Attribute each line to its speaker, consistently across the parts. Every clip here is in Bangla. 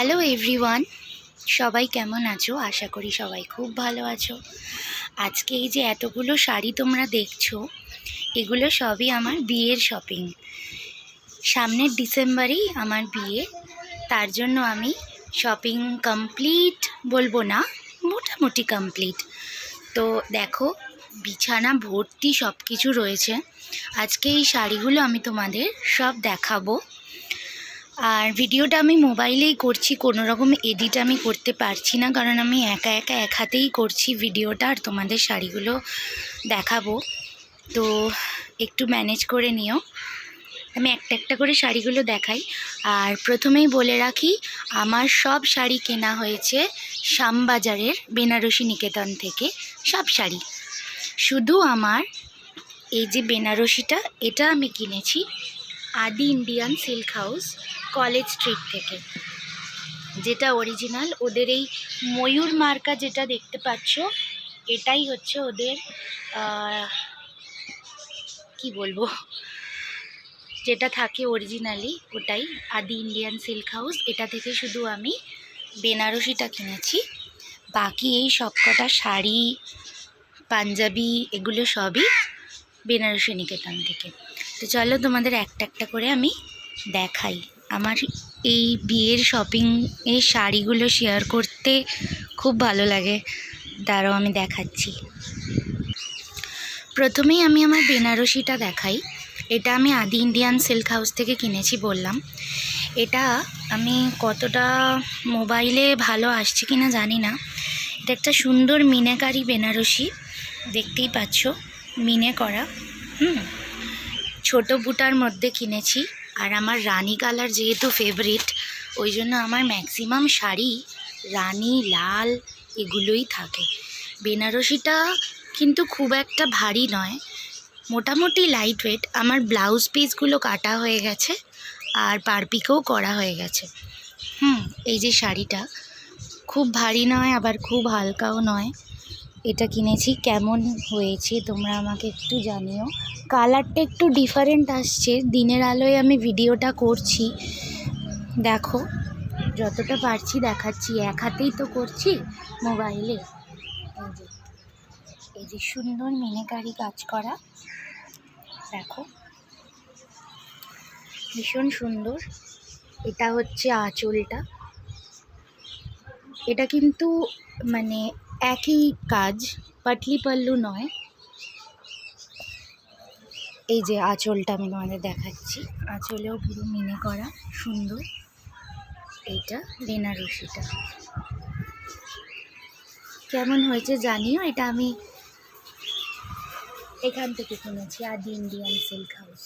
Speaker 1: হ্যালো এভরিওয়ান, সবাই কেমন আছো? আশা করি সবাই খুব ভালো আছো। আজকে এই যে এতগুলো শাড়ি তোমরা দেখছ, এগুলো সবই আমার বিয়ের শপিং সামনের ডিসেম্বরেই আমার বিয়ে, তার জন্য আমি শপিং কমপ্লিট বলব না, মোটামুটি কমপ্লিট তো দেখো, বিছানা, ভর্তি সব কিছু রয়েছে। আজকে এই শাড়িগুলো আমি তোমাদের সব দেখাবো। আর ভিডিওটা আমি মোবাইলেই করছি কোনো রকম এডিট আমি করতে পারছি না, কারণ আমি একা একা এক হাতেই করছি ভিডিওটা আর তোমাদের শাড়িগুলো দেখাবো। তো একটু ম্যানেজ করে নিও। আমি একটা একটা করে শাড়িগুলো দেখাই। আর প্রথমেই বলে রাখি, আমার সব শাড়ি কেনা হয়েছে শ্যামবাজারের বেনারসি নিকেতন থেকে, সব শাড়ি। শুধু আমার এই যে বেনারসিটা, এটা আমি কিনেছি Adi Indian silk house. College street থেকে। যেটা অরিজিনাল ওদের এই ময়ূর মার্কা যেটা দেখতে পাচ্ছ, এটাই হচ্ছে ওদের কি বলব? যেটা থাকে অরিজিনালি ওটাই আদি ইন্ডিয়ান সিল্ক হাউস এটা থেকে শুধু আমি বেনারসিটা কিনেছি। বাকি এই সবকটা শাড়ি, পাঞ্জাবি, এগুলো সবই বেনারসি নিকেতন থেকে। তো চলো তোমাদের একটা একটা করে আমি দেখাই। আমার এই বিয়ের শপিং এর শাড়িগুলো শেয়ার করতে খুব ভালো লাগে। দাঁড়াও, আমি দেখাচ্ছি। প্রথমেই আমি আমার বেনারসিটা দেখাই। এটা আমি আদি ইন্ডিয়ান সিল্ক হাউস থেকে কিনেছি বললাম। এটা আমি কতটা মোবাইলে ভালো আসছে কি না জানি না। এটা একটা সুন্দর মিনাকারি বেনারসি, দেখতেই পাচ্ছ, মিনে করা। হুম, ছোটো বুটার মধ্যে কিনেছি। আর আমার রানী কালার যেহেতু ফেভারিট ওই জন্য আমার ম্যাক্সিমাম শাড়ি রানী, লাল এগুলোই থাকে। বেনারসিটা কিন্তু খুব একটা ভারী নয়, মোটামুটি লাইট ওয়েট আমার ব্লাউজ পিসগুলো কাটা হয়ে গেছে আর পারপিকেও করা হয়ে গেছে। হুম, এই যে শাড়িটা, খুব ভারী নয়, আবার খুব হালকাও নয়। এটা কিনেছি, কেমন হয়েছে তোমরা আমাকে একটু জানিও। কালারটা একটু ডিফারেন্ট আসছে, দিনের আলোয় আমি ভিডিওটা করছি। দেখো, যতটা পারছি দেখাচ্ছি, এক হাতেই তো করছি মোবাইলে। এই যে এই যে সুন্দর মিনেকারি কাজ করা। দেখো, ভীষণ সুন্দর। এটা হচ্ছে আঁচলটা। এটা কিন্তু মানে একই কাজ, পাটলি পাল্লু নয়। এই যে আঁচলটা আমি তোমাদের দেখাচ্ছি। আঁচলেও পুরো মিনে করা, সুন্দর। এইটা বেনারসিটা কেমন হয়েছে জানিও? এটা আমি এখান থেকে কিনেছি, আদি ইন্ডিয়ান সিল্ক হাউস।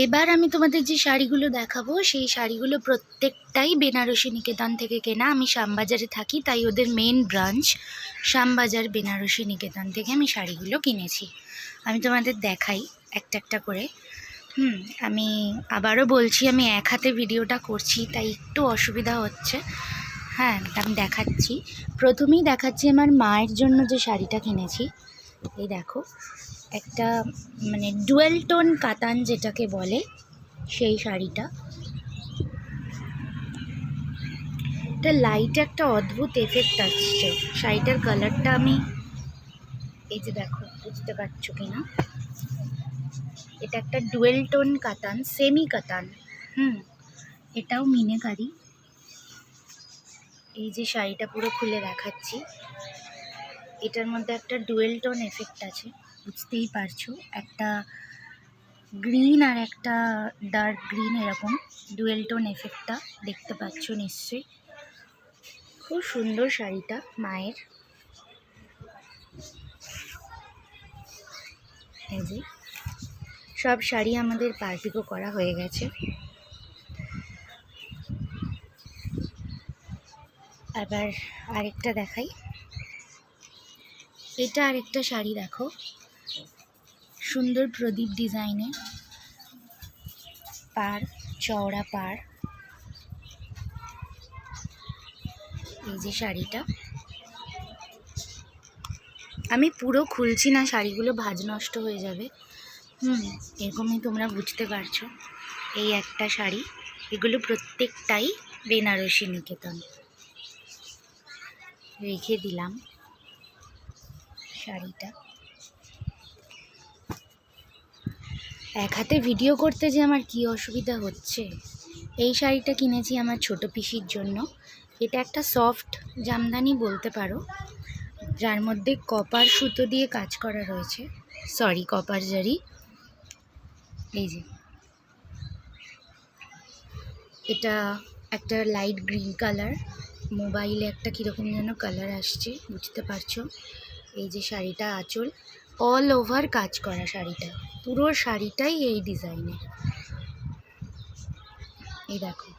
Speaker 1: এবার আমি তোমাদের যে শাড়িগুলো দেখাবো, সেই শাড়িগুলো প্রত্যেকটাই বেনারসি নিকেতন থেকে কেনা। আমি শ্যামবাজারে থাকি, তাই ওদের মেন ব্রাঞ্চ শ্যামবাজার বেনারসি নিকেতন থেকে আমি শাড়িগুলো কিনেছি। আমি তোমাদের দেখাই একটা একটা করে। হুম, আমি আবারও বলছি, আমি এক হাতে ভিডিওটা করছি, তাই একটু অসুবিধা হচ্ছে। হ্যাঁ আমি দেখাচ্ছি। প্রথমেই দেখাচ্ছি আমার মায়ের জন্য যে শাড়িটা কিনেছি। এই দেখো। একটা মানে ডুয়েল টোন কাতান যেটাকে বলে, সেই শাড়িটা। এটা লাইট একটা অদ্ভুত এফেক্ট আসছে। শাড়িটার কালারটা আমি, এই যে দেখো, বুঝতে পারছ কি না এটা একটা ডুয়েল টোন কাতান সেমি কাতান। হুম, এটাও মিনেকারি। এই যে শাড়িটা পুরো খুলে দেখাচ্ছি। এটার মধ্যে একটা ডুয়েল টোন এফেক্ট আছে। বুঝতেই পারছ, একটা গ্রিন আর একটা ডার্ক গ্রিন এরকম ডুয়েল টোন এফেক্টটা দেখতে পাচ্ছ নিশ্চয়ই। খুব সুন্দর শাড়িটা মায়ের। এই যে, সব শাড়ি আমাদের পার্টিকও করা হয়ে গেছে। আবার আরেকটা দেখাই। এটা আরেকটা শাড়ি দেখো। সুন্দর প্রদীপ ডিজাইনে। পার, চওড়া পার। এই যে শাড়িটা। আমি পুরো খুলছি না, শাড়িগুলো ভাজ নষ্ট হয়ে যাবে। হুম, এরকমই তোমরা বুঝতে পারছ। এই একটা শাড়ি, এগুলো প্রত্যেকটাই বেনারসি নিকেতন। রেখে দিলাম শাড়িটা। এক হাতে ভিডিও করতে যে আমার কি অসুবিধা হচ্ছে? এই শাড়িটা কিনেছি আমার ছোট পিসির জন্য। এটা একটা সফট জামদানি বলতে পারো। যার মধ্যে কপার সুতো দিয়ে কাজ করা রয়েছে। সরি কপার জারি। এই যে। এটা একটা লাইট গ্রিন কালার মোবাইলে একটা কীরকম যেন কালার আসছে, বুঝতে পারছ? এই যে শাড়িটা আঁচল। অল ওভার কাজ করা শাড়িটা। পুরো শাড়িটাই এই ডিজাইনের এই দেখো।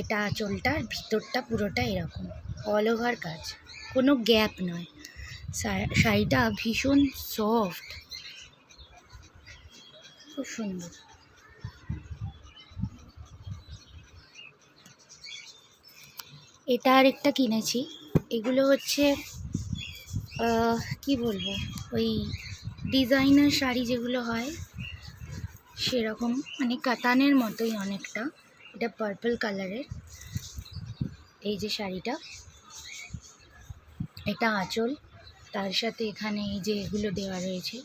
Speaker 1: এটা আঁচলটা আর ভিতরটা পুরোটা এরকম অল ওভার কাজ। কোনো গ্যাপ নয়। শাড়িটা ভীষণ সফট খুব সুন্দর। এটা আর একটা কিনেছি। এগুলো হচ্ছে কি বলব? ওই ডিজাইনার শাড়ি যেগুলো হয়, সেরকম। মানে কাতানের মতোই অনেকটা। এটা পার্পল কালারের এই যে শাড়িটা। এটা আঁচল। তার সাথে এখানে এই যে এগুলো দেওয়া রয়েছে।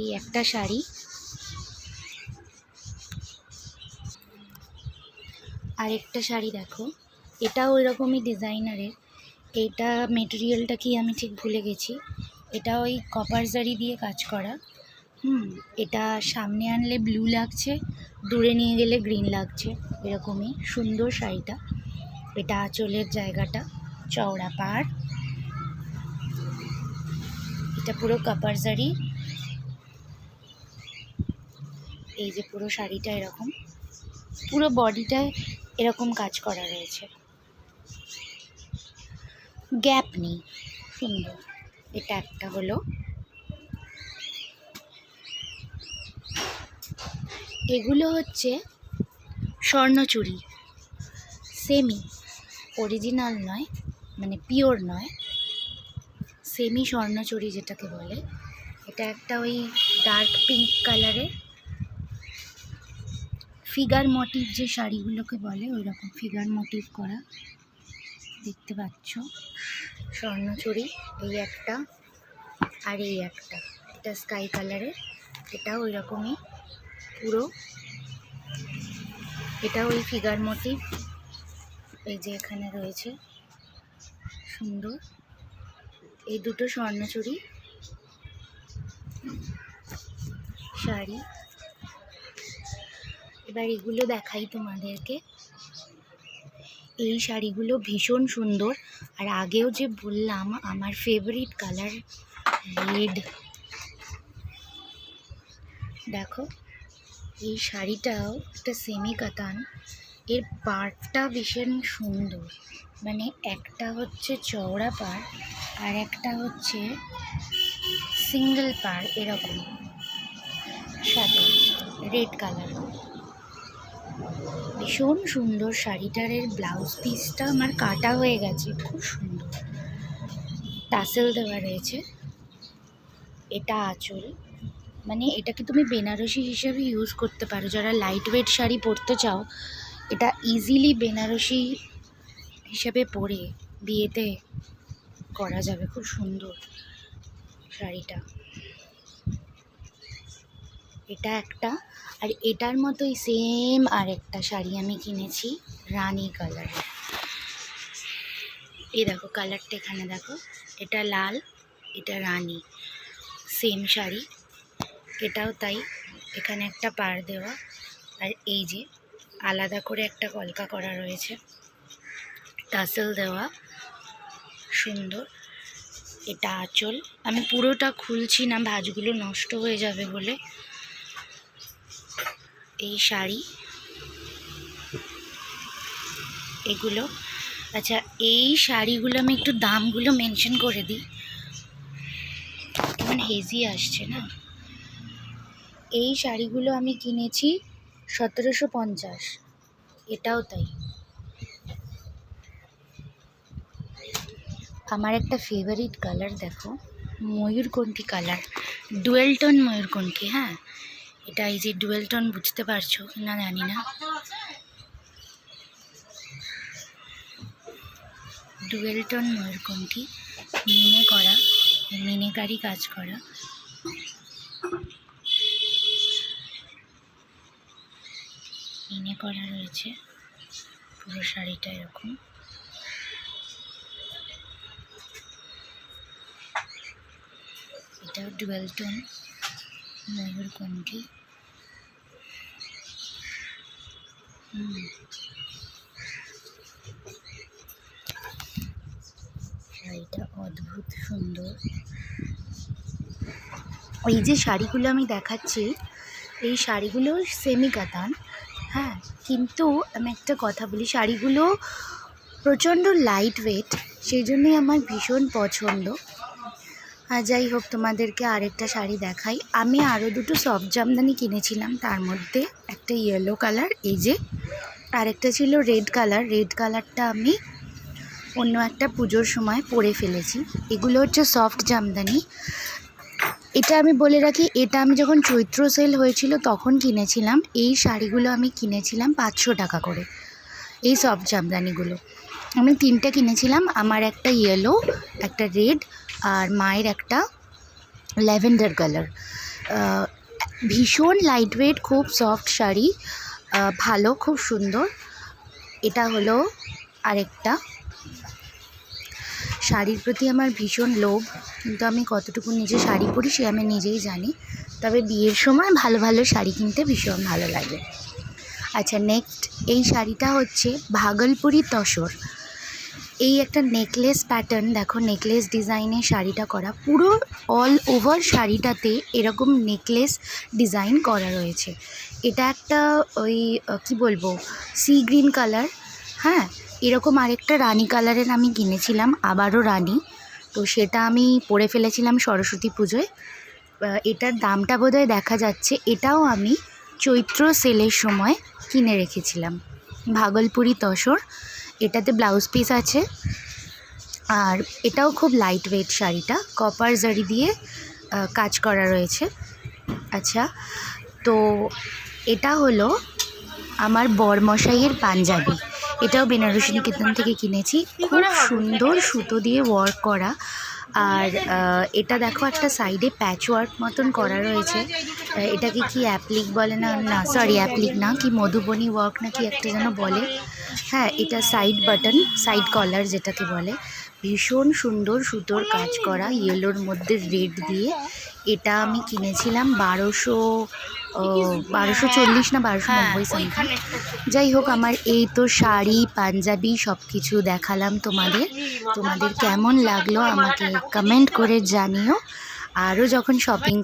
Speaker 1: এই একটা শাড়ি। আরেকটা শাড়ি দেখো। এটাও এরকমই ডিজাইনারের এইটা মেটেরিয়ালটা কি আমি ঠিক ভুলে গেছি। এটা ওই কপার জারি দিয়ে কাজ করা। হুম, এটা সামনে আনলে ব্লু লাগছে, দূরে নিয়ে গেলে গ্রিন লাগছে, এরকমই সুন্দর শাড়িটা। এটা আঁচলের জায়গাটা, চওড়া পাড়। এটা পুরো কপার জারি। এই যে পুরো শাড়িটা এরকম। পুরো বডিটায় এরকম কাজ করা রয়েছে। গ্যাপ নেই। সুন্দর। এটা একটা হলো। এগুলো হচ্ছে স্বর্ণচুরি। সেমি অরিজিনাল নয় মানে পিওর নয়। সেমি স্বর্ণচুরি যেটাকে বলে। এটা একটা ওই ডার্ক পিঙ্ক কালারের ফিগার মোটিভ যে শাড়িগুলোকে বলে ওই রকম ফিগার মোটিভ করা। দেখতে পাচ্ছ? স্বর্ণচুরি, এই একটা আর এই একটা। এটা স্কাই কালারের এটা ওই রকমই পুরো। এটা ওই ফিগার মোটিভ এই যে এখানে রয়েছে। সুন্দর। এই দুটো স্বর্ণচুরি। শাড়ি। এবার এগুলো দেখাই তোমাদেরকে। এই শাড়িগুলো ভীষণ সুন্দর। আর আগেও যে বললাম, আমার ফেভারিট কালার রেড দেখো, এই শাড়িটাও একটা সেমি কাতান এর পাড়টা ভীষণ সুন্দর। মানে একটা হচ্ছে চওড়া পাড় আর একটা হচ্ছে সিঙ্গেল পাড় এরকম। সাথে রেড কালার ভীষণ সুন্দর শাড়িটার এর ব্লাউজ পিসটা আমার কাটা হয়ে গেছে, খুব সুন্দর। টাসেল দেওয়া রয়েছে। এটা আঁচল। মানে এটাকে তুমি বেনারসি হিসেবে ইউজ করতে পারো। যারা লাইট ওয়েট শাড়ি পরতে চাও, এটা ইজিলি বেনারসি হিসেবে পরে বিয়েতে করা যাবে। খুব সুন্দর শাড়িটা। এটা একটা। আর এটার মতোই সেম আর একটা শাড়ি আমি কিনেছি, রানী কালারের এই দেখো কালারটা এখানে দেখো। এটা লাল, এটা রানী। সেম শাড়ি। এটাও তাই। এখানে একটা পার দেওয়া। আর এই যে আলাদা করে একটা কলকা করা রয়েছে। টাসেল দেওয়া। সুন্দর। এটা আঁচল। আমি পুরোটা খুলছি না, ভাঁজগুলো নষ্ট হয়ে যাবে বলে। এই শাড়ি। এগুলো। আচ্ছা এই শাড়িগুলো আমি একটু দামগুলো মেনশন করে দিই। কেমন হেজি আসছে না? এই শাড়িগুলো আমি কিনেছি সতেরোশো পঞ্চাশ। এটাও তাই। আমার একটা ফেভারিট কালার দেখো, ময়ূরকণ্ঠী কালার ডুয়েল টোন ময়ূরকণ্ঠী হ্যাঁ? এটা এই যে ডুয়েল টোন বুঝতে পারছ না জানি না। ডুয়েল টোন ময়ূরকণ্ঠী, মিনে করা, মিনেকারি কাজ করা। মিনে করা রয়েছে, পুরো শাড়িটা এরকম। এটা ডুয়েল টোন। হুম। শাড়িটা অদ্ভুত সুন্দর। এই যে শাড়িগুলো আমি দেখাচ্ছি, এই শাড়িগুলো সেমি কাতান হ্যাঁ? কিন্তু আমি একটা কথা বলি, শাড়িগুলো প্রচণ্ড লাইট ওয়েট সেই জন্যই আমার ভীষণ পছন্দ। আর যাই হোক, তোমাদেরকে আরেকটা শাড়ি দেখাই। আমি আরও দুটো সফট জামদানি কিনেছিলাম, তার মধ্যে একটা ইয়েলো কালার এই যে আরেকটা ছিল রেড কালার রেড কালারটা আমি অন্য একটা পুজোর সময় পরে ফেলেছি। এগুলো হচ্ছে সফট জামদানি। এটা আমি বলে রাখি, এটা আমি যখন চৈত্র সেল হয়েছিল তখন কিনেছিলাম। এই শাড়িগুলো আমি কিনেছিলাম পাঁচশো টাকা করে, এই সফট জামদানিগুলো। আমি তিনটে কিনেছিলাম, আমার একটা ইয়েলো একটা রেড আর মায়ের একটা ল্যাভেন্ডার কালার। ভীষণ লাইট ওয়েট খুব সফট শাড়ি ভালো, খুব সুন্দর। এটা হলো আরেকটা। শাড়ির প্রতি আমার ভীষণ লোভ, কিন্তু আমি কতটুকু নিজে শাড়ি পরি সে আমি নিজেই জানি। তবে বিয়ের সময় ভালো ভালো শাড়ি কিনতে ভীষণ ভালো লাগে। আচ্ছা নেক্সট এই শাড়িটা হচ্ছে ভাগলপুরি তসর। এই একটা নেকলেস প্যাটার্ন দেখো নেকলেস ডিজাইনের শাড়িটা করা, পুরো অল ওভার শাড়িটাতে এরকম নেকলেস ডিজাইন করা রয়েছে। এটা একটা ওই কি বলব সি গ্রিন কালার হ্যাঁ? এরকম আরেকটা রানী কালারের আমি কিনেছিলাম, আবারও রানী। তো সেটা আমি পরে ফেলেছিলাম সরস্বতী পুজোয়। এটার দামটা বোধহয় দেখা যাচ্ছে, এটাও আমি চৈত্র সেলের সময় কিনে রেখেছিলাম। ভাগলপুরি তসর এটাতে ব্লাউজ পিস আছে। আর এটাও খুব লাইট ওয়েট শাড়িটা কপার জারি দিয়ে কাজ করা রয়েছে। আচ্ছা তো এটা হলো আমার বরমশাইয়ের পাঞ্জাবি। এটাও বেনারসি নিকেতন থেকে কিনেছি। খুব সুন্দর সুতো দিয়ে ওয়ার্ক করা। আর এটা দেখো একটা সাইডে প্যাচ ওয়ার্ক মতন করা রয়েছে। এটাকে কি অ্যাপ্লিক বলে না? না সরি অ্যাপ্লিক না, কি মধুবনী ওয়ার্ক না কি একটা যেন বলে। হ্যাঁ এটা সাইড বাটন সাইড কলার যেটাকে বলে। ভীষণ সুন্দর সুতোর কাজ করা ইয়েলোর মধ্যে রেড দিয়ে। এটা আমি কিনেছিলাম বারোশো বারোশো চল্লিশ না বারোশো নব্বই সামথিং যাই হোক আমার এই তো শাড়ি পাঞ্জাবি সব কিছু দেখালাম তোমাদের। তোমাদের কেমন লাগল আমাকে কমেন্ট করে জানিও। আরও যখন শপিং